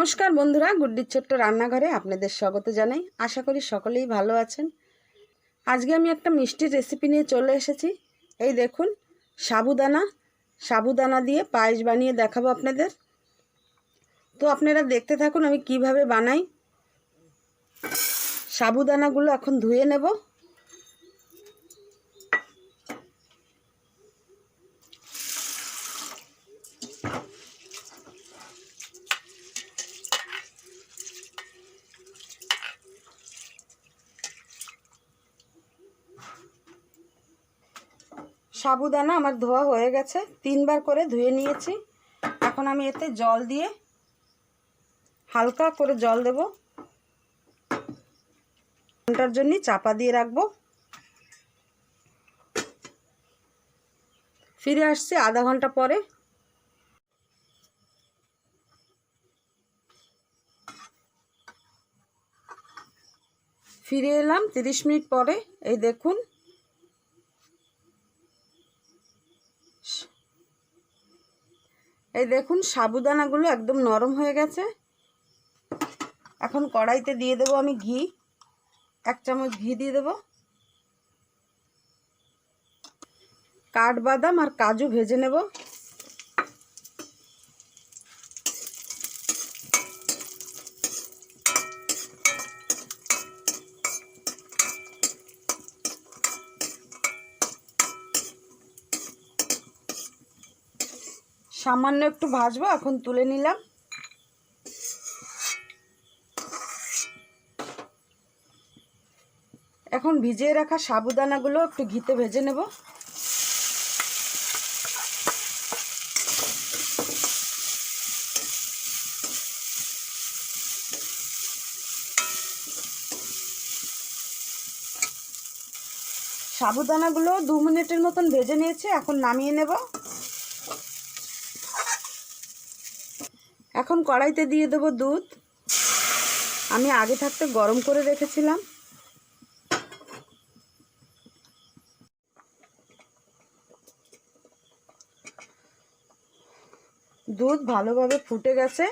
নমস্কার বন্ধুরা, গুড্ডির ছোট্ট রান্নাঘরে আপনাদের স্বাগত জানাই। আশা করি সকলেই ভালো আছেন। আজকে আমি একটা মিষ্টির রেসিপি নিয়ে চলে এসেছি। এই দেখুন, সাবুদানা সাবুদানা দিয়ে পায়েস বানিয়ে দেখাবো আপনাদের। তো আপনারা দেখতে থাকুন আমি কীভাবে বানাই। সাবুদানাগুলো এখন ধুয়ে নেব। সাবুদানা আমার ধোয়া হয়ে গেছে, তিনবার করে ধুয়ে নিয়েছি। এখন আমি এতে জল দিয়ে হালকা করে জল দেব। ঘণ্টার জন্য চাপা দিয়ে রাখব। ফিরে আসছি আধা ঘণ্টা পরে। ফিরে এলাম তিরিশ মিনিট পরে। এই দেখুন এই দেখুন, সাবুদানাগুলো একদম নরম হয়ে গেছে। এখন কড়াইতে দিয়ে দেব আমি ঘি। এক চামচ ঘি দিয়ে দেব। কাঠবাদাম আর কাজু ভেজে নেব। সামান্য একটু ভাজবো, এখন তুলে নিলাম। এখন ভিজিয়ে রাখা সাবুদানাগুলো একটু ঘিতে ভেজে নেব। সাবুদানাগুলো দু মিনিটের মতন ভেজে নিয়েছে, এখন নামিয়ে নেব। এখন কড়াইতে দিয়ে দেব দুধ। আমি আগে থাকতে গরম করে রেখেছিলাম। দুধ ভালোভাবে ফুটে গেছে।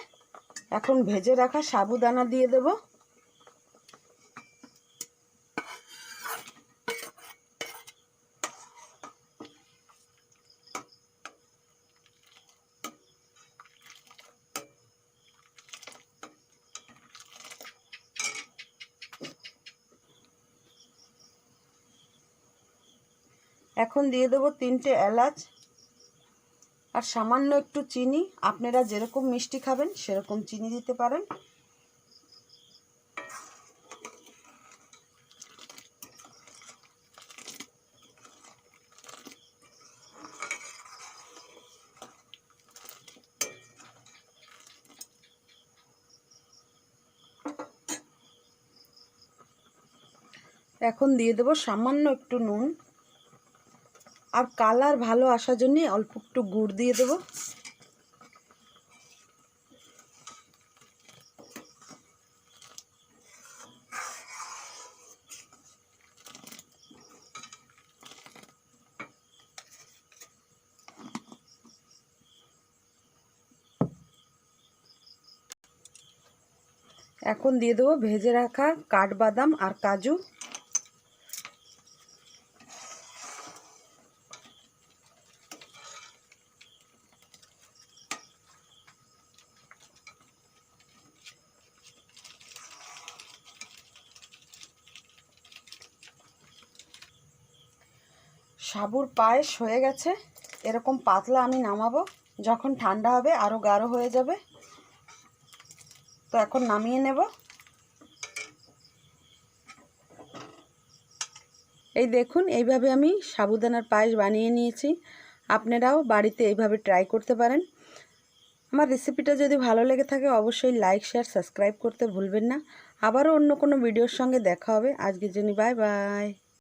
এখন ভেজে রাখা সাবুদানা দিয়ে দেব। এখন দিয়ে দেবো তিনটে এলাচ আর সামান্য একটু চিনি। আপনারা যেরকম মিষ্টি খাবেন, সেরকম চিনি দিতে পারেন। এখন দিয়ে দেবো সামান্য একটু নুন। আর কালার ভালো আসার জন্য অল্প একটু গুড় দিয়ে দেবো। এখন দিয়ে দেবো ভেজে রাখা কাঠবাদাম আর কাজু। সাবুর পায়েস হয়ে গেছে। এরকম পাতলা আমি নামাবো, যখন ঠান্ডা হবে আরও গাঢ় হয়ে যাবে। তো এখন নামিয়ে নেব। এই দেখুন, এইভাবে আমি সাবুদানার পায়েস বানিয়ে নিয়েছি। আপনারাও বাড়িতে এইভাবে ট্রাই করতে পারেন। আমার রেসিপিটা যদি ভালো লেগে থাকে, অবশ্যই লাইক, শেয়ার, সাবস্ক্রাইব করতে ভুলবেন না। আবারও অন্য কোনো ভিডিওর সঙ্গে দেখা হবে। আজকের জন্য বাই বাই।